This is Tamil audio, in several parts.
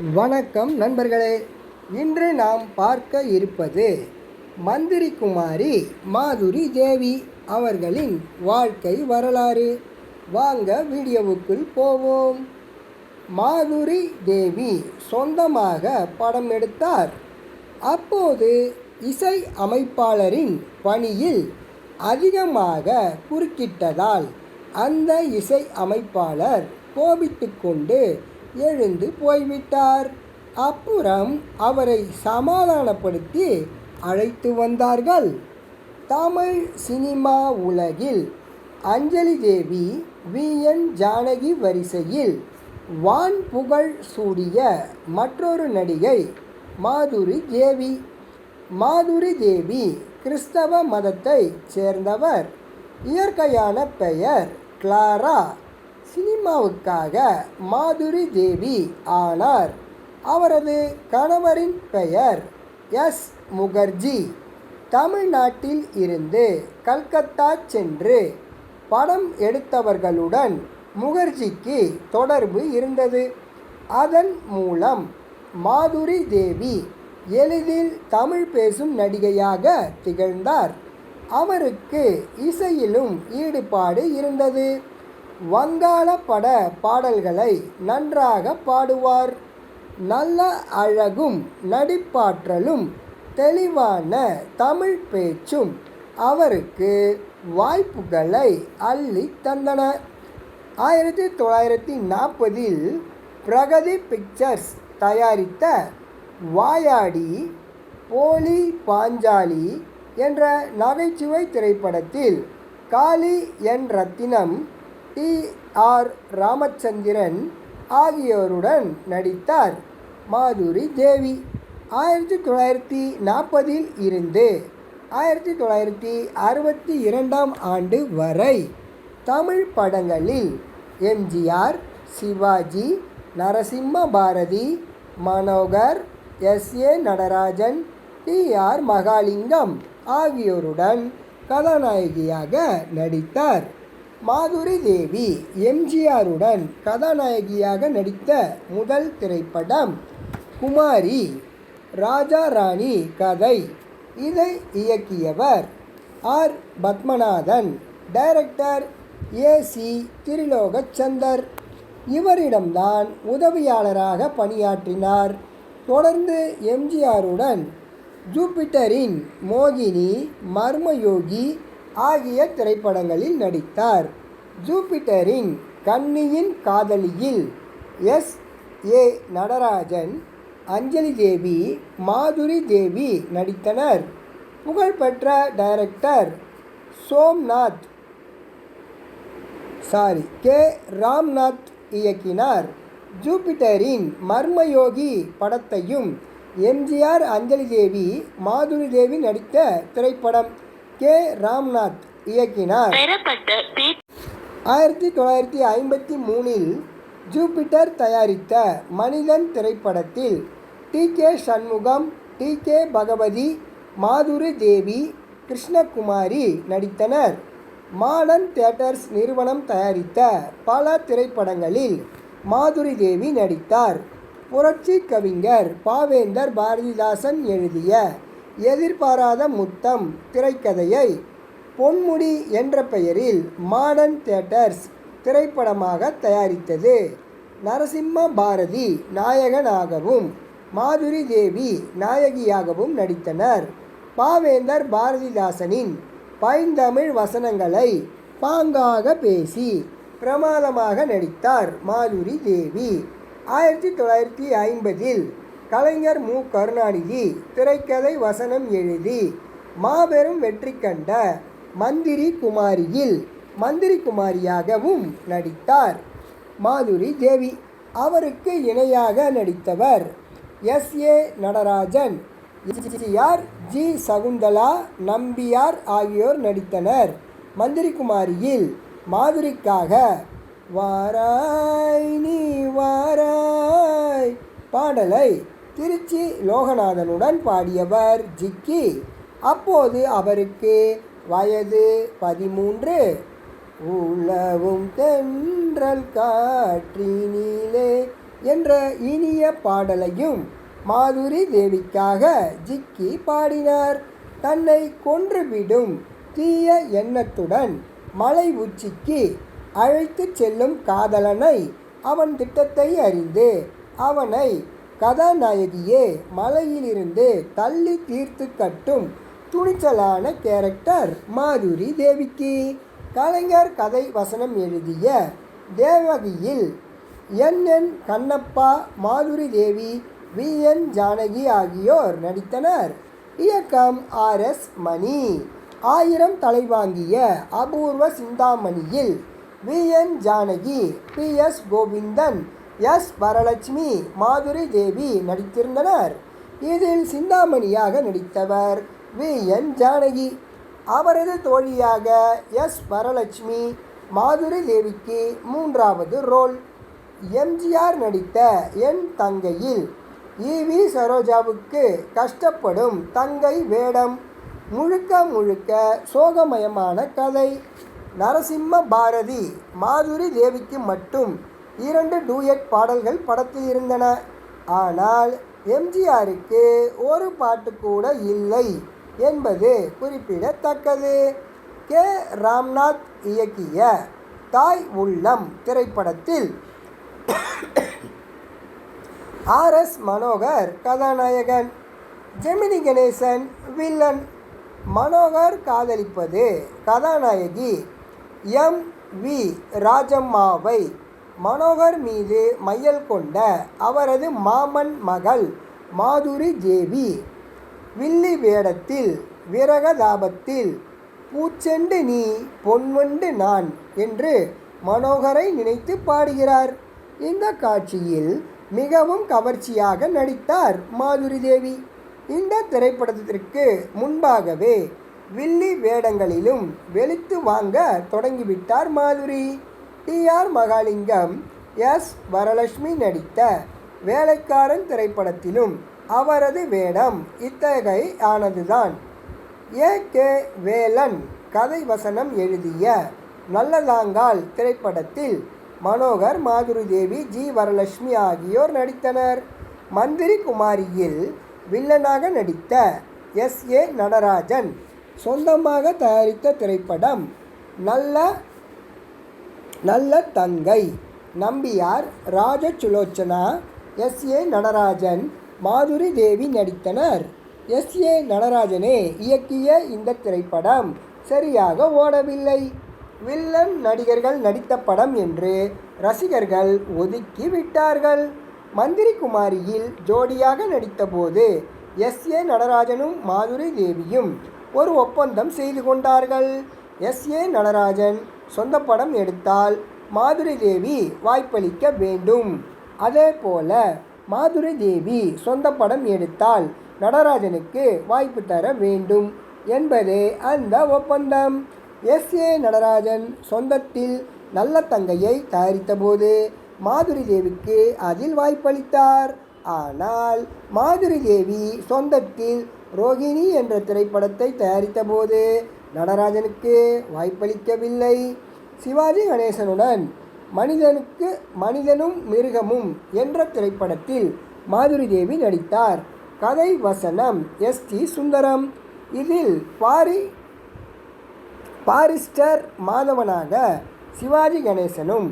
வணக்கம் நண்பர்களே. இன்று நாம் பார்க்க இருப்பது மந்திரி குமாரி மாதுரி தேவி அவர்களின் வாழ்க்கை வரலாறு. வாங்க வீடியோவுக்குள் போவோம். மாதுரி தேவி சொந்தமாக படம் எடுத்தார். அப்போது இசை அமைப்பாளரின் பணியில் அதிகமாக குறுக்கிட்டதால் அந்த இசை அமைப்பாளர் கோபித்துக்கொண்டு எழுந்து போய்விட்டார். அப்புறம் அவரை சமாதானப்படுத்தி அழைத்து வந்தார்கள். தமிழ் சினிமா உலகில் அஞ்சலி தேவி வி. என். ஜானகி வரிசையில் வான் புகழ் சூடிய மற்றொரு நடிகை மாதுரி தேவி. மாதுரி தேவி கிறிஸ்தவ மதத்தைச் சேர்ந்தவர். இயற்கையான பெயர் கிளாரா சினிமாவுக்காக மாதுரி தேவி ஆனார். அவரது கணவரின் பெயர் எஸ். முகர்ஜி. தமிழ்நாட்டில் இருந்து கல்கத்தா சென்று படம் எடுத்தவர்களுடன் முகர்ஜிக்கு தொடர்பு இருந்தது. அதன் மூலம் மாதுரி தேவி எளிதில் தமிழ் பேசும் நடிகையாக திகழ்ந்தார். அவருக்கு இசையிலும் ஈடுபாடு இருந்தது. வங்காள பட பாடல்களை நன்றாக பாடுவார். நல்ல அழகும் நடிப்பாற்றலும் தெளிவான தமிழ் பேச்சும் அவருக்கு வாய்ப்புகளை அள்ளி தந்தன. ஆயிரத்தி தொள்ளாயிரத்தி நாற்பதில் பிரகதி பிக்சர்ஸ் தயாரித்த வாயாடி போலி பாஞ்சாலி என்ற நகைச்சுவை திரைப்படத்தில் Kali N Rathinam T R. Ramachandran ஆகியோருடன் நடித்தார். மாதுரி தேவி ஆயிரத்தி தொள்ளாயிரத்தி நாற்பதில் இருந்து ஆயிரத்தி தொள்ளாயிரத்தி அறுபத்தி இரண்டாம் ஆண்டு வரை தமிழ் படங்களில் MGR Sivaji Narasimha Bharathi Manohar S. A. Natarajan T. R. Mahalingam ஆகியோருடன் கதாநாயகியாக நடித்தார். மாதுரி தேவி எம்ஜிஆருடன் கதாநாயகியாக நடித்த முதல் திரைப்படம் குமாரி ராஜா ராணி கதை. இதை இயக்கியவர் R. Padmanathan director A. C. Trilokchandar. இவரிடம்தான் உதவியாளராக பணியாற்றினார். தொடர்ந்து எம்ஜிஆருடன் ஜூபிட்டரின் மோகினி மர்மயோகி ஆகிய திரைப்படங்களில் நடித்தார். ஜூபிட்டரின் கன்னியின் காதலியில் எஸ். ஏ. நடராஜன் அஞ்சலி தேவி மாதுரி தேவி நடித்தனர். புகழ்பெற்ற director Somnath sorry K. Ramnath இயக்கினார். ஜூபிட்டரின் மர்மயோகி படத்தையும் எம்ஜிஆர் அஞ்சலி தேவி மாதுரி தேவி நடித்த திரைப்படம் கே. ராம்நாத் இயக்கினார். ஆயிரத்தி தொள்ளாயிரத்தி ஐம்பத்தி மூணில் ஜூபிட்டர் தயாரித்த மனிதன் திரைப்படத்தில் T. K. Shanmugam T. K. Bhagavathi Madhuri Devi Krishnakumari நடித்தனர். மாடர்ன் தியேட்டர்ஸ் நிறுவனம் தயாரித்த பல திரைப்படங்களில் மாதுரி தேவி நடித்தார். புரட்சி கவிஞர் பாவேந்தர் பாரதிதாசன் எழுதிய எதிர்பாராத முத்தம் திரைக்கதையை பொன்முடி என்ற பெயரில் மாடர்ன் தியேட்டர்ஸ் திரைப்படமாக தயாரித்தது. நரசிம்ம பாரதி நாயகனாகவும் மாதுரி தேவி நாயகியாகவும் நடித்தனர். பாவேந்தர் பாரதிதாசனின் பைந்தமிழ் வசனங்களை பாங்காக பேசி பிரமாதமாக நடித்தார் மாதுரி தேவி. ஆயிரத்தி தொள்ளாயிரத்தி ஐம்பதில் கலைஞர் மு. கருணாநிதி திரைக்கதை வசனம் எழுதி மாபெரும் வெற்றி கண்ட மந்திரி குமாரியில் மந்திரி குமாரியாகவும் நடித்தார். மாதுரி தேவி அவருக்கு இணையாக நடித்தவர் S. A. Natarajan. R G. Sakunthala Nambiar ஆகியோர் நடித்தனர். மந்திரி குமாரியில் மாதுரிக்காக வாராய் நீ வாராய் பாடலை திருச்சி லோகநாதனுடன் பாடியவர் ஜிக்கி. அப்போது அவருக்கு வயது பதிமூன்று. உலவும் தென்றல் காற்றினிலே என்ற இனிய பாடலையும் மாதுரி தேவிக்காக ஜிக்கி பாடினார். தன்னை கொன்றுவிடும் தீய எண்ணத்துடன் மலை உச்சிக்கு அழைத்து செல்லும் காதலனை அவன் திட்டத்தை அறிந்து அவனை கதாநாயகியே மலையிலிருந்து தள்ளி தீர்த்து கட்டும் துணிச்சலான கேரக்டர் மாதுரி தேவிக்கு. கலைஞர் கதை வசனம் எழுதிய தேவகியில் N N Kannappa Madhuri Devi V. N. Janaki ஆகியோர் நடித்தனர். இயக்கம் ஆர். எஸ். மணி. ஆயிரம் தலைவாங்கிய அபூர்வ சிந்தாமணியில் V. N. Janaki P. S. Govindan S Varalakshmi Madhuri Devi நடித்திருந்தனர். இதில் சிந்தாமணியாக நடித்தவர் வி. என். ஜானகி. அவரது தோழியாக எஸ் வரலட்சுமி மாதுரி தேவிக்கு மூன்றாவது ரோல். எம்ஜிஆர் நடித்த என் தங்கையில் இவி சரோஜாவுக்கு கஷ்டப்படும் தங்கை வேடம். முழுக்க முழுக்க சோகமயமான கதை. நரசிம்ம பாரதி மாதுரி தேவிக்கு மட்டும் இரண்டு டூயட் பாடல்கள் படத்தில் இருந்தன. ஆனால் எம்ஜிஆருக்கு ஒரு பாட்டு கூட இல்லை என்பது குறிப்பிடத்தக்கது. கே. ராம்நாத் இயக்கிய தாய் உள்ளம் திரைப்படத்தில் ஆர். எஸ். மனோகர் கதாநாயகன் ஜெமினி கணேசன் வில்லன். மனோகர் காதலிப்பது கதாநாயகி எம். வி. ராஜம்மாவை மனோகர் மீது மையல் கொண்ட அவரது மாமன் மகள் மாதுரி தேவி. வில்லி வேடத்தில் விரகதாபத்தில் பூச்செண்டு நீ பொன்வண்டு நான் என்று மனோகரை நினைத்து பாடுகிறார். இந்த காட்சியில் மிகவும் கவர்ச்சியாக நடித்தார் மாதுரி தேவி. இந்த திரைப்படத்திற்கு முன்பாகவே வில்லி வேடங்களிலும் வெளுத்து வாங்க தொடங்கிவிட்டார் Madhuri. T R Mahalingam S Varalakshmi நடித்த வேலைக்காரன் திரைப்படத்திலும் அவரது வேடம் இத்தகை ஆனதுதான். ஏ. கே. வேலன் கதை வசனம் எழுதிய நல்லதாங்கால் திரைப்படத்தில் மனோகர் மாதுரி தேவி ஜி. வரலட்சுமி ஆகியோர் நடித்தனர். மந்திரி குமாரியில் வில்லனாக நடித்த எஸ். ஏ. நடராஜன் சொந்தமாக தயாரித்த திரைப்படம் நல்ல நல்ல தங்கை. நம்பியார் ராஜ சுலோச்சனா எஸ். ஏ. நடராஜன் மாதுரி தேவி நடித்தனர். எஸ். ஏ. நடராஜனே இயக்கிய இந்த திரைப்படம் சரியாக ஓடவில்லை. வில்லன் நடிகர்கள் நடித்த படம் என்று ரசிகர்கள் ஒதுக்கி விட்டார்கள். மந்திரி குமாரியில் ஜோடியாக நடித்தபோது எஸ். ஏ. நடராஜனும் மாதுரி தேவியும் ஒரு ஒப்பந்தம் செய்து கொண்டார்கள். எஸ். ஏ. நடராஜன் சொந்த படம் எடுத்தால் மாதுரி தேவி வாய்ப்பளிக்க வேண்டும். அதே போல மாதுரி தேவி சொந்த படம் எடுத்தால் நடராஜனுக்கு வாய்ப்பு தர வேண்டும் என்பதே அந்த ஒப்பந்தம். எஸ். ஏ. நடராஜன் சொந்தத்தில் நல்ல தங்கையை தயாரித்தபோது மாதுரி தேவிக்கு அதில் வாய்ப்பளித்தார். ஆனால் மாதுரி தேவி சொந்தத்தில் ரோகிணி என்ற திரைப்படத்தை தயாரித்தபோது நடராஜனுக்கு வாய்ப்பளிக்கவில்லை. சிவாஜி கணேசனுடன் மனிதனுக்கு மனிதனும் மிருகமும் என்ற திரைப்படத்தில் மாதுரி தேவி நடித்தார். கதை வசனம் எஸ் டி சுந்தரம். இதில் பாரி பாரிஸ்டர் மாதவனாக சிவாஜி கணேசனும்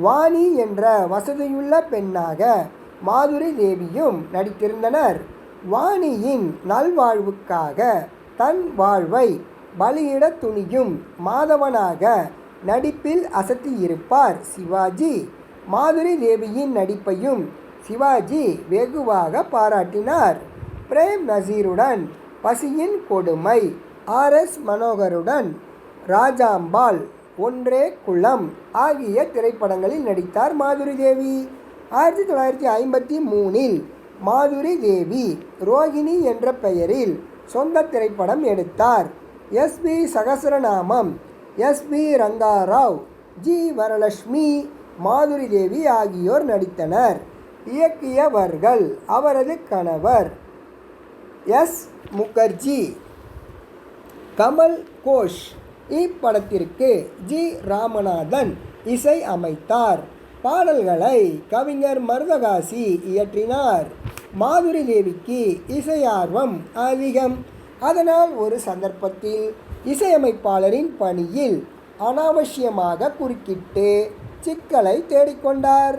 வாணி என்ற வசதியுள்ள பெண்ணாக மாதுரி தேவியும் நடித்திருந்தனர். வாணியின் நல்வாழ்வுக்காக தன் வாழ்வை பலியிட துணியும் மாதவனாக நடிப்பில் அசத்தியிருப்பார் சிவாஜி. மாதுரி தேவியின் நடிப்பையும் சிவாஜி வெகுவாக பாராட்டினார். பிரேம் நசீருடன் பசியின் கொடுமை ஆர் எஸ் மனோகருடன் ராஜாம்பாள் ஒன்றே குளம் ஆகிய திரைப்படங்களில் நடித்தார் மாதுரி தேவி. ஆயிரத்தி தொள்ளாயிரத்தி ஐம்பத்தி மூணில் மாதுரி தேவி ரோகிணி என்ற பெயரில் சொந்த திரைப்படம் எடுத்தார். S P Sahasranamam S P Rangarao G Varalakshmi Madhuri Devi ஆகியோர் நடித்தனர். இயக்கியவர்கள் அவரது கணவர் எஸ். முகர்ஜி கமல் கோஷ். இப்படத்திற்கு ஜி. ராமநாதன் இசை அமைத்தார். பாடல்களை கவிஞர் மருதகாசி இயற்றினார். மாதுரி தேவிக்கு இசையார்வம் அதிகம். அதனால் ஒரு சந்தர்ப்பத்தில் இசையமைப்பாளரின் பணியில் அனாவசியமாக குறுக்கிட்டு சிக்கலை தேடிக்கொண்டார்.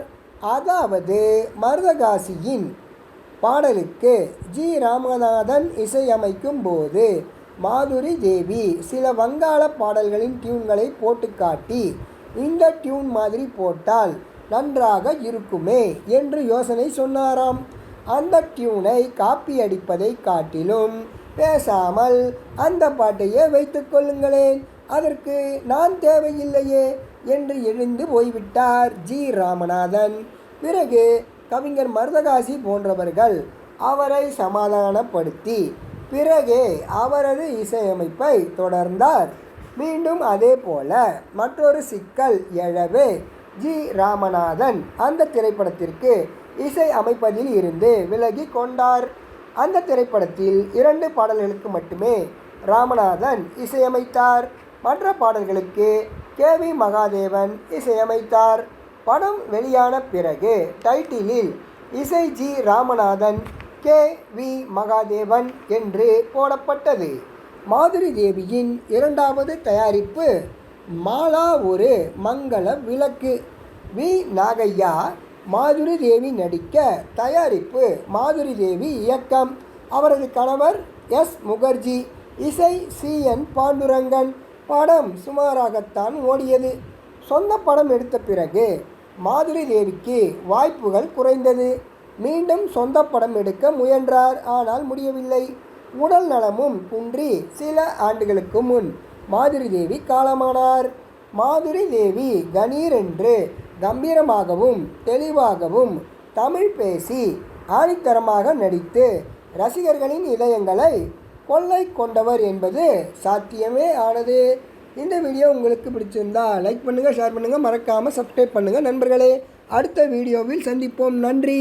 அதாவது மருதகாசியின் பாடலுக்கு ஜி. ராமநாதன் இசையமைக்கும் போது மாதுரி தேவி சில வங்காள பாடல்களின் டியூன்களை போட்டு காட்டி இந்த டியூன் மாதிரி போட்டால் நன்றாக இருக்குமே என்று யோசனை சொன்னாராம். அந்த டியூனை காப்பி அடிப்பதை காட்டிலும் பேசாமல் அந்த பாட்டையே வைத்து கொள்ளுங்களேன். அதற்கு நான் தேவையில்லையே என்று எழுந்து போய்விட்டார் ஜி. ராமநாதன். பிறகு கவிஞர் மருதகாசி போன்றவர்கள் அவரை சமாதானப்படுத்தி பிறகே அவரது இசையமைப்பை தொடர்ந்தார். மீண்டும் அதே போல மற்றொரு சிக்கல் எழவே ஜி. ராமநாதன் அந்த திரைப்படத்திற்கு இசை அமைப்பதில் இருந்து விலகி கொண்டார். அந்த திரைப்படத்தில் இரண்டு பாடல்களுக்கு மட்டுமே ராமநாதன் இசையமைத்தார். மற்ற பாடல்களுக்கு கே வி மகாதேவன் இசையமைத்தார். படம் வெளியான பிறகு டைட்டிலில் இசை G Ramanathan K V Mahadevan என்று போடப்பட்டது. மாதுரி தேவியின் இரண்டாவது தயாரிப்பு மாலா ஒரு மங்கள விளக்கு. வி நாகையா மாதுரி தேவி நடிக்க தயாரிப்பு மாதுரி தேவி இயக்கம். அவரது கணவர் எஸ். முகர்ஜி இசை சி. என். பாண்டுரங்கன். படம் சுமாராகத்தான் ஓடியது. சொந்த படம் எடுத்த பிறகு மாதுரி தேவிக்கு வாய்ப்புகள் குறைந்தது. மீண்டும் சொந்த படம் எடுக்க முயன்றார் ஆனால் முடியவில்லை. உடல் நலமும் குன்றி சில ஆண்டுகளுக்கு முன் மாதுரி தேவி காலமானார். மாதுரி தேவி கணீர் என்று கம்பீரமாகவும் தெளிவாகவும் தமிழ் பேசி ஆணித்தரமாக நடித்து ரசிகர்களின் இதயங்களை கொள்ளை கொண்டவர் என்பது சாத்தியமே ஆனது. இந்த வீடியோ உங்களுக்கு பிடிச்சிருந்தா லைக் பண்ணுங்கள் ஷேர் பண்ணுங்கள் மறக்காமல் சப்ஸ்கிரைப் பண்ணுங்கள் நண்பர்களே அடுத்த வீடியோவில் சந்திப்போம். நன்றி.